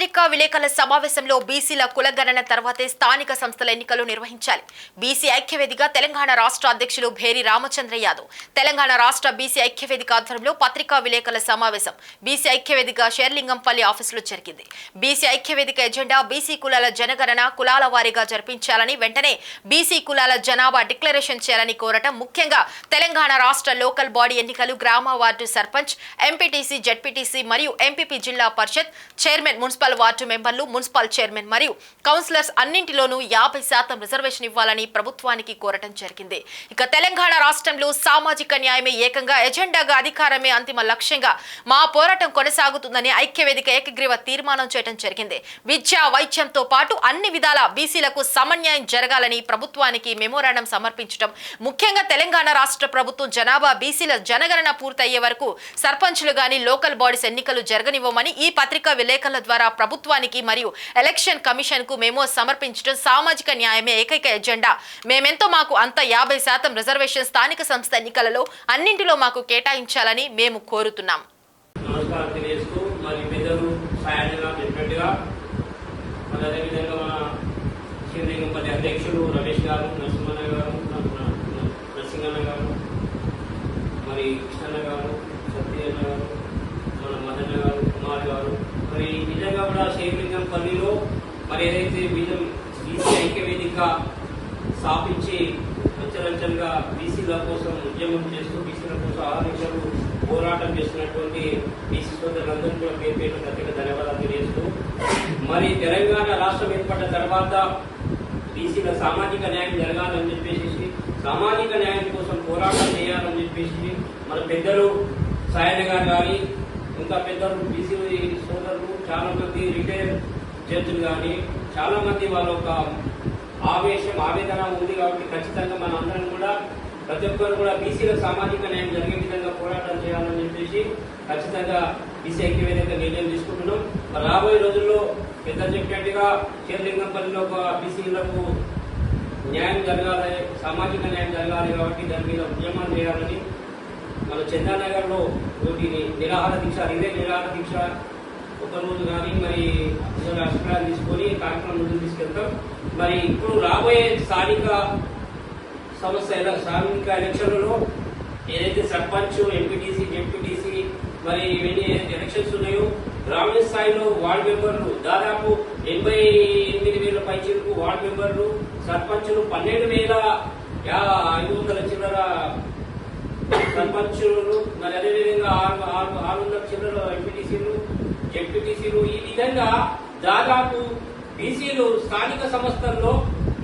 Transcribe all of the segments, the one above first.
పత్రికా విలేకరుల సమావేశంలో బీసీల కులగణన తర్వాతే స్థానిక సంస్థల ఎన్నికలు నిర్వహించాలి. బీసీ ఐక్యవేదిక తెలంగాణ రాష్ట్ర అధ్యక్షులు భేరి రామచంద్ర యాదవ్. తెలంగాణ రాష్ట్ర బీసీ ఐక్యవేదిక ఆధ్వర్యంలో పత్రికా విలేకరుల సమావేశం. బీసీ ఐక్యవేదిక షేర్లింగంపల్లి ఆఫీసులో జరిగింది. బీసీ ఐక్యవేదిక ఎజెండా బీసీ కులాల జనగణన కులాల వారీగా జరిపించాలని వెంటనే బీసీ కులాల జనాభా డిక్లరేషన్ చేయాలని కోరటం ముఖ్యంగా తెలంగాణ రాష్ట్ర లోకల్ బాడీ ఎన్నికలు గ్రామ వార్డు సర్పంచ్ ఎంపీటీసీ జెడ్పీటీసీ మరియు MPP Zilla Parishad chairman municipal ward మెంబర్లు మున్సిపల్ చైర్మన్ మరియు కౌన్సిలర్స్ అన్నింటిలోనూ యాభై శాతం రిజర్వేషన్ ఇవ్వాలని ప్రభుత్వానికి కోరటం జరిగింది. ఇక తెలంగాణ రాష్ట్రంలో సామాజిక న్యాయమే ఏకంగా ఎజెండాగా అధికారమే అంతిమ లక్ష్యంగా మా పోరాటం కొనసాగుతుందని ఐక్యవేదిక ఏకగ్రీవ తీర్మానం చేయడం జరిగింది. విద్య వైద్యంతో పాటు అన్ని విధాల బీసీలకు సమన్యాయం జరగాలని ప్రభుత్వానికి మెమోరాండం సమర్పించడం ముఖ్యంగా తెలంగాణ రాష్ట్ర ప్రభుత్వం జనాభా బీసీల జనగణన పూర్తయ్యే వరకు సర్పంచులు గాని లోకల్ బాడీస్ ఎన్నికలు జరగనివ్వమని ఈ పత్రికా విలేకరుల ద్వారా ప్రభుత్వానికి మరియు ఎలక్షన్ కమిషన్కు సమర్పించడం సామాజిక న్యాయమే ఏకైక ఎజెండా మేమెంతో మాకు అంత యాభై శాతం రిజర్వేషన్ స్థానిక సంస్థ ఎన్నికలలో అన్నింటిలో మాకు కేటాయించాలని మేము కోరుతున్నాం. నమస్కారం తెలియజేస్తూ మరి పెద్దలు చెప్పినట్టుగా మరి అదేవిధంగా మన శ్రీలింగంపల్లి అధ్యక్షులు రమేష్ గారు నరసింహన్న గారు న- న- న- నరసింహన్న గారు మరి కృష్ణన్న గారు సత్యన్న గారు మన మదన్న గారు కుమార్ గారు మరి నిజంగా కూడా శ్రీలింగంపల్లిలో మరి ఏదైతే బీజం బీసీ ఐక్యవేదిక స్థాపించి అంచెలంచెలుగా బీసీల కోసం ఉద్యమం చేస్తూ బీసీల కోసం ఆలోచనలు పోరాటం చేస్తున్నటువంటి బీసీ సోదరులందరూ కూడా పేరు పేరు ప్రత్యేక ధన్యవాదాలు తెలియజేస్తూ మరి తెలంగాణ రాష్ట్రం ఏర్పడ్డ తర్వాత బీసీల సామాజిక న్యాయం జరగాలని చెప్పేసి సామాజిక న్యాయం కోసం పోరాటం చేయాలని చెప్పేసి మన పెద్దలు సాయన గారు కానీ ఇంకా పెద్దలు బీసీ సోదరులు చాలా మంది రిటైర్ జడ్జిలు కానీ చాలా మంది వాళ్ళ ఒక ఆవేశం ఆవేదన ఉంది కాబట్టి ఖచ్చితంగా మన అందరం కూడా ప్రతి ఒక్కరు కూడా బీసీల సామాజిక న్యాయం జరిగే విధంగా పోరాటం చేయాలని చెప్పేసి ఖచ్చితంగా బీసీ ఐక్యవేదిక నిర్ణయం తీసుకుంటున్నాం. రాబోయే రోజుల్లో పెద్ద చెప్పినట్టుగా చేర్లింగంపల్లిలో ఒక బీసీలకు న్యాయం జరగాలి సామాజిక న్యాయం జరగాలి కాబట్టి దాని మీద ఉద్యమాలు చేయాలని మన చందానగర్లో వీటిని నిరాహార దీక్ష ఇదే నిరాహార దీక్ష ఒక రోజు కానీ మరి అభిప్రాయాలు తీసుకొని కార్యక్రమం ముందుకు తీసుకెళ్తాం. మరి ఇప్పుడు రాబోయే స్థానిక సమస్య ఎల- స్థానిక ఎలక్షన్లలో ఏదైతే సర్పంచ్ ఎంపీటీసీ ఎంపీటీసీ మరి ఇవన్నీ ఏదైతే ఎలక్షన్స్ ఉన్నాయో గ్రామీణ స్థాయిలో వార్డు మెంబర్లు దాదాపు ఎనభై ఎనిమిది వేల పైచీలకు వార్డు మెంబర్లు సర్పంచులు పన్నెండు వేల యా- ఐదు వందల చిల్లర సర్పంచులు మరి అదేవిధంగా ఆరు ఆరు ఆరు వందల చిల్లర ఎంపీటీసీలు జెడ్పీటీసీలు ఈ విధంగా దాదాపు బీసీలు స్థానిక సంస్థల్లో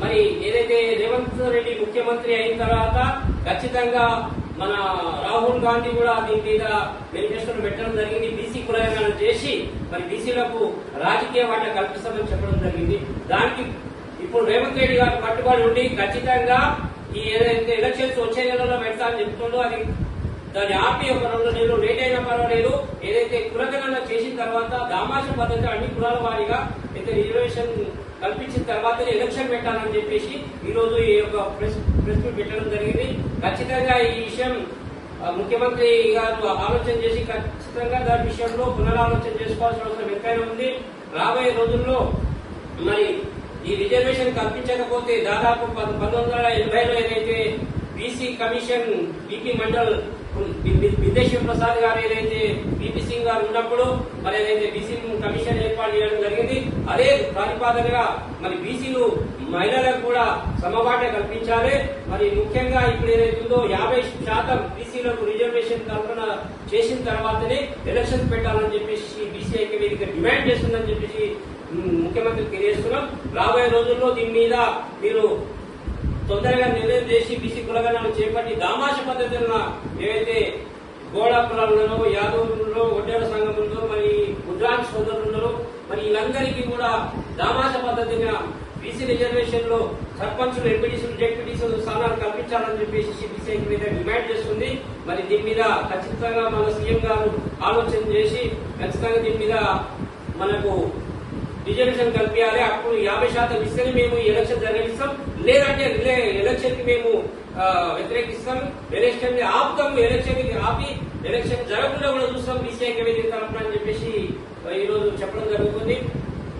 మరి ఏదైతే రేవంత్ రెడ్డి ముఖ్యమంత్రి అయిన తర్వాత ఖచ్చితంగా మన రాహుల్ గాంధీ కూడా దీని మీద మేనిఫెస్టోలు పెట్టడం జరిగింది. బీసీ కులగణన చేసి మరి బీసీలకు రాజకీయ వాటా కల్పిస్తామని చెప్పడం జరిగింది. దానికి ఇప్పుడు రేవంత్ రెడ్డి గారు కట్టుబడి ఉండి ఖచ్చితంగా ఈ ఏదైతే ఎలక్షన్స్ వచ్చే నెలలో పెడతా అని చెప్తుండో. అది దాన్ని ఆపి ఒక నేను లేట్ అయినా పర్వాలేదు. ఏదైతే కులగణన చేసిన తర్వాత దామాష పద్ధతి అన్ని కులాల వారీగా అయితే రిజర్వేషన్ కల్పించిన తర్వాత ఎలక్షన్ పెట్టాలని చెప్పేసి ఈరోజు ఈ యొక్క ప్రెస్ ప్రెస్ మీట్ పెట్టడం జరిగింది. ఖచ్చితంగా ఈ విషయం ముఖ్యమంత్రి గారు ఆలోచన చేసి ఖచ్చితంగా దాని విషయంలో పునరాలోచన చేసుకోవాల్సిన అవసరం ఎంతైనా ఉంది. రాబోయే రోజుల్లో మరి ఈ రిజర్వేషన్ కల్పించకపోతే దాదాపు పంతొమ్మిది వందల ఎనభైలో ఏదైతే BC commission BP Mandal Vidyeshwara Prasad గారు ఏదైతే బీపీ సింగ్ గారు ఉన్నప్పుడు మరి ఏదైతే బీసీ కమిషన్ ఏర్పాటు చేయడం జరిగింది అదే ప్రతిపాదనగా మరి బీసీలు మహిళలకు కూడా సమబాట కల్పించాలి. మరి ముఖ్యంగా ఇప్పుడు ఏదైతే ఉందో యాభై శాతం బీసీలకు రిజర్వేషన్ కల్పన చేసిన తర్వాతనే ఎలక్షన్ పెట్టాలని చెప్పేసి బీసీ ఐక్య వేదిక డిమాండ్ చేస్తుందని చెప్పేసి ముఖ్యమంత్రికి ముఖ్యమంత్రి తెలియజేస్తున్నాం. రాబోయే రోజుల్లో దీని మీద మీరు తొందరగా నిర్ణయం చేసి బీసీ కులగణాలు చేపట్టి దామాష పద్ధతులను ఏవైతే గోడ కులాలున్నారో యాదవులున్నారో ఒడ్డేల మరి గుజరాత్ సోదరులలో మరి వీళ్ళందరికీ కూడా దామాష పద్ధతిగా బీసీ రిజర్వేషన్లో సర్పంచులు ఎంపీటీసీలు జెడ్పీటీసీలు స్థానాలు కల్పించాలని చెప్పేసి బీసీ మీద డిమాండ్ చేస్తుంది. మరి దీని మీద ఖచ్చితంగా మన సీఎం గారు ఆలోచన చేసి ఖచ్చితంగా దీని మీద మనకు రిజర్వేషన్ కల్పించాలి. అప్పుడు యాభై శాతం ఇస్తేనే మేము ఈ ఎలక్షన్ జరగనిస్తాం. లేదంటే ఎలక్షన్కి మేము వ్యతిరేకిస్తాం. ఎలక్షన్ని ఆపుతాం. ఎలక్షన్ ఆపి ఎలక్షన్ జరగకుండా కూడా చూస్తాం. బీసీఐ కమిటీ తరఫున అని చెప్పేసి ఈ రోజు చెప్పడం జరుగుతుంది.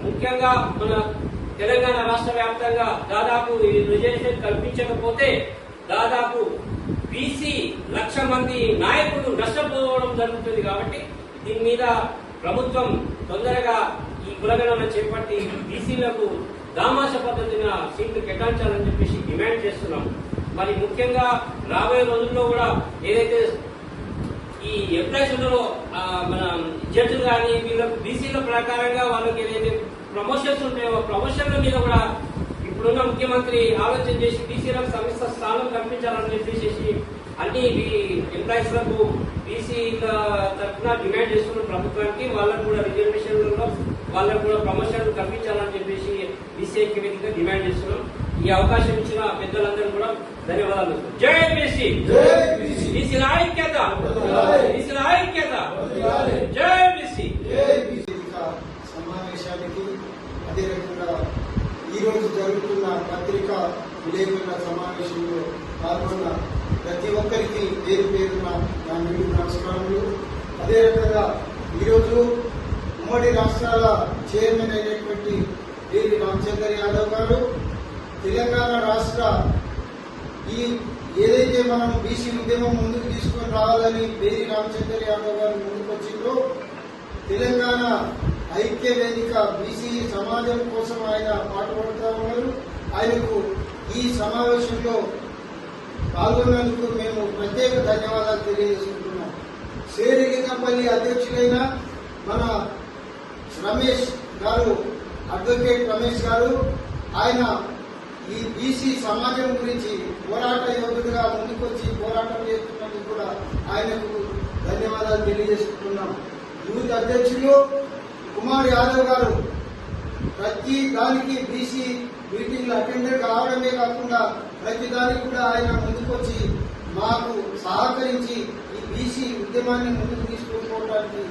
ముఖ్యంగా మన తెలంగాణ రాష్ట్ర వ్యాప్తంగా దాదాపు ఈ రిజర్వేషన్ కల్పించకపోతే దాదాపు బీసీ లక్ష మంది నాయకులు నష్టపోవడం జరుగుతుంది కాబట్టి దీని మీద ప్రభుత్వం తొందరగా ఈ కులగణన చేపట్టి బీసీలకు దామాష పద్ధతిన సీట్లు కేటాయించాలని చెప్పేసి డిమాండ్ చేస్తున్నాం. మరి ముఖ్యంగా రాబోయే రోజుల్లో కూడా ఏదైతే ఈ ఎంప్లాయిస్లో మన జడ్జిలు కానీ వీళ్ళకు బీసీల ప్రకారంగా వాళ్ళకి ఏదైతే ప్రమోషన్స్ ఉంటాయో ప్రమోషన్ల మీద కూడా ఇప్పుడున్న ముఖ్యమంత్రి ఆలోచన చేసి బీసీలకు సంస్థ స్థానం కల్పించాలని చెప్పేసి అన్ని ఎంప్లాయీస్లకు బీసీల తరఫున డిమాండ్ చేస్తున్న ప్రభుత్వానికి వాళ్ళకు కూడా రిజర్వేషన్లలో వాళ్ళకు కూడా ప్రమోషన్లు కల్పించాలని చెప్పేసి బీసీ డిమాండ్ చేస్తున్నాం. ఈ అవకాశం ఇచ్చిన పెద్దలందరూ కూడా ధన్యవాదాలు. జై బీసీ బీసీల ఐక్యత! బీసీల ఐక్యత! జై బీసీ సమావేశానికి అదే రకంగా ఈ రోజు జరుగుతున్న పత్రికా విలేకరుల సమావేశంలో పాల్గొన్న ప్రతి ఒక్కరికి పేరు పేరున నా నిండు నమస్కారములు. అదే రకంగా ఈరోజు ఉమ్మడి రాష్ట్రాల చైర్మన్ అయినటువంటి వీరి రామచందర్ యాదవ్ గారు తెలంగాణ రాష్ట్ర ఈ ఏదైతే మనం బీసీ ఉద్యమం ముందుకు తీసుకొని రావాలని బేరి రామచంద్ర యాదవ్ గారు ముందుకొచ్చిందో తెలంగాణ ఐక్య వేదిక బీసీ సమాజం కోసం ఆయన పాటుపడుతూ ఉన్నారు. ఆయనకు ఈ సమావేశంలో పాల్గొన్నందుకు మేము ప్రత్యేక ధన్యవాదాలు తెలియజేసుకుంటున్నాం. శేరిలింగంపల్లి అధ్యక్షులైన మన రమేష్ గారు అడ్వకేట్ రమేష్ గారు ఆయన ఈ బీసీ సమాజం గురించి పోరాట యోధుడిగా ముందుకొచ్చి పోరాటం చేస్తున్నందుకు కూడా ఆయనకు ధన్యవాదాలు తెలియజేసుకుంటున్నాం. యూత్ అధ్యక్షులు కుమార్ యాదవ్ గారు ప్రతి దానికి బీసీ మీటింగ్లు అటెండ్ కావడమే కాకుండా ప్రతి దానికి కూడా ఆయన ముందుకొచ్చి మాకు సహకరించి ఈ బీసీ ఉద్యమాన్ని ముందుకు తీసుకుపోవడానికి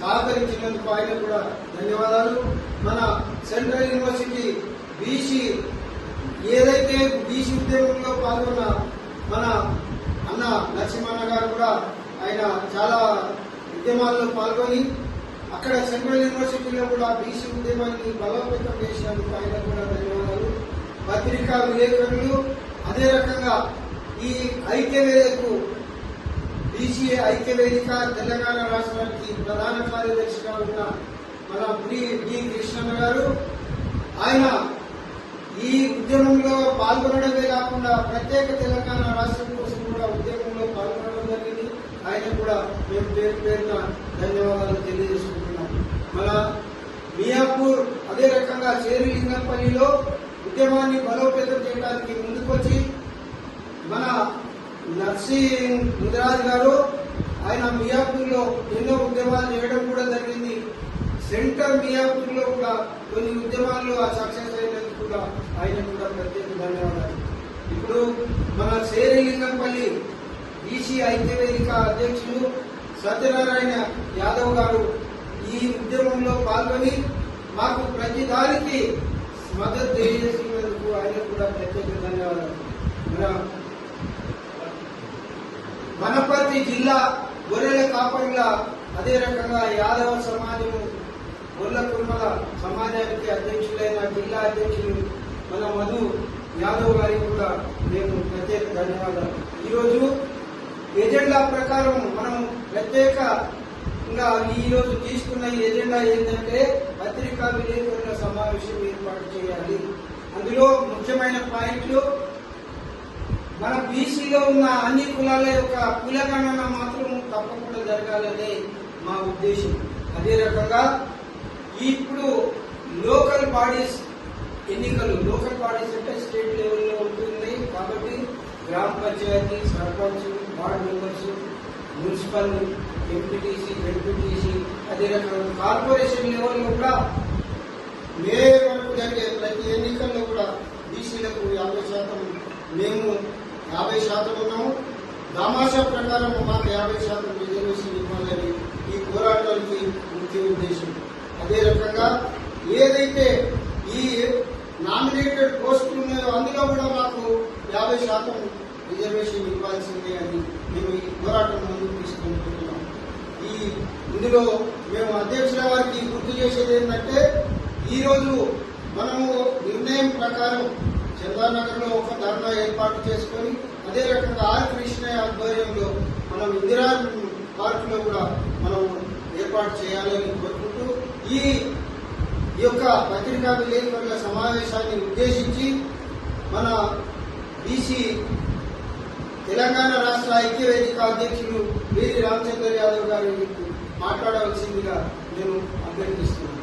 సహకరించినందుకు ఆయన కూడా ధన్యవాదాలు. మన సెంట్రల్ యూనివర్సిటీ బీసీ ఏదైతే బీసీ ఉద్యమంలో పాల్గొన్న మన అన్న లక్ష్మణ గారు కూడా ఆయన చాలా ఉద్యమాల్లో పాల్గొని అక్కడ సెంట్రల్ యూనివర్సిటీలో కూడా బీసీ ఉద్యమాన్ని బలోపేతం చేసినందుకు ఆయన కూడా ధన్యవాదాలు. పత్రికా విలేకరులు అదే రకంగా ఈ ఐక్యవేదకు బీసీ ఐక్యవేదిక తెలంగాణ రాష్ట్రానికి ప్రధాన కార్యదర్శిగా ఉన్న మన ప్రి డి కృష్ణన్న గారు. ఆయన ఈ ఉద్యమంలో పాల్గొనడమే కాకుండా ప్రత్యేక తెలంగాణ రాష్ట్రం కోసం కూడా ఉద్యమంలో పాల్గొనడం జరిగింది. ఆయన కూడా మేము పేరు పేరున ధన్యవాదాలు తెలియజేసుకుంటున్నాం. మన మియాపూర్ అదే రకంగా చేరులింగంపల్లిలో ఉద్యమాన్ని బలోపేతం చేయడానికి ముందుకొచ్చి మన నర్సింగ్ ముదిరాజ్ గారు ఆయన మియాపూర్లో ఎన్నో ఉద్యమాలు చేయడం కూడా జరిగింది. సెంటర్ మియాపూర్లో కూడా కొన్ని ఉద్యమాల్లో ఆ సక్సెస్ అయినందుకు కూడా ఆయన కూడా ప్రత్యేక ధన్యవాదాలు. ఇప్పుడు మన శేరిలింగంపల్లి బీసీ ఐక్యవేదిక అధ్యక్షులు సత్యనారాయణ యాదవ్ గారు ఈ ఉద్యమంలో పాల్గొని మాకు ప్రతి దానికి మద్దతు తెలియజేసినందుకు ఆయన కూడా ప్రత్యేక ధన్యవాదాలు. మన వనపర్తి జిల్లా గొర్రెల కాపర్ల అదే రకంగా యాదవ సమాజం గొర్రె కుర్మల సమాజానికి అధ్యక్షులైన జిల్లా అధ్యక్షులు మన మధు యాదవ్ గారికి కూడా మేము ప్రత్యేక ధన్యవాదాలు. ఈరోజు ఎజెండా ప్రకారం మనం ప్రత్యేకంగా ఈరోజు తీసుకున్న ఈ ఎజెండా ఏంటంటే పత్రికా విలేకరుల సమావేశం ఏర్పాటు చేయాలి. అందులో ముఖ్యమైన పాయింట్లు మన బీసీలో ఉన్న అన్ని కులాల యొక్క కులగణన మాత్రం తప్పకుండా జరగాలనే మా ఉద్దేశం. అదే రకంగా ఇప్పుడు లోకల్ బాడీస్ ఎన్నికలు లోకల్ బాడీస్ అంటే స్టేట్ లెవెల్లో ఉంటుంది. కాబట్టి గ్రామ panchayat sarpanch ward members municipal MPTC MPTC అదే రకంగా కార్పొరేషన్ లెవెల్లో కూడా మే వరకు జరిగే ప్రతి ఎన్నికల్లో కూడా బీసీలకు యాభై శాతం మేము యాభై శాతం ఉన్నాము. దామాషా ప్రకారం మాకు యాభై శాతం రిజర్వేషన్ ఇవ్వాలని ఈ పోరాటానికి ముఖ్య ఉద్దేశం. అదే రకంగా ఏదైతే ఈ నామినేటెడ్ పోస్టులు ఉన్నాయో అందులో కూడా మాకు యాభై శాతం రిజర్వేషన్ ఇవ్వాల్సిందే అని మేము ఈ పోరాటం ముందుకు తీసుకుంటున్నాం. ఈ ఇందులో మేము అధ్యక్షుల వారికి గుర్తు చేసేది ఏంటంటే ఈరోజు మనము నిర్ణయం ప్రకారం చందానగర్లో ఒక ధర్నా ఏర్పాటు చేసుకొని అదే రకంగా ఆర్ కృష్ణయ్య ఆధ్వర్యంలో మనం ఇందిరా పార్క్లో కూడా మనం ఏర్పాటు చేయాలని కోరుకుంటూ ఈ యొక్క పత్రికా విలేకరుల సమావేశాన్ని ఉద్దేశించి మన బీసీ తెలంగాణ రాష్ట్ర ఐక్య వేదిక అధ్యక్షులు వీరి రామచంద్ర యాదవ్ గారిని మాట్లాడవలసిందిగా నేను అభ్యర్థిస్తున్నాను.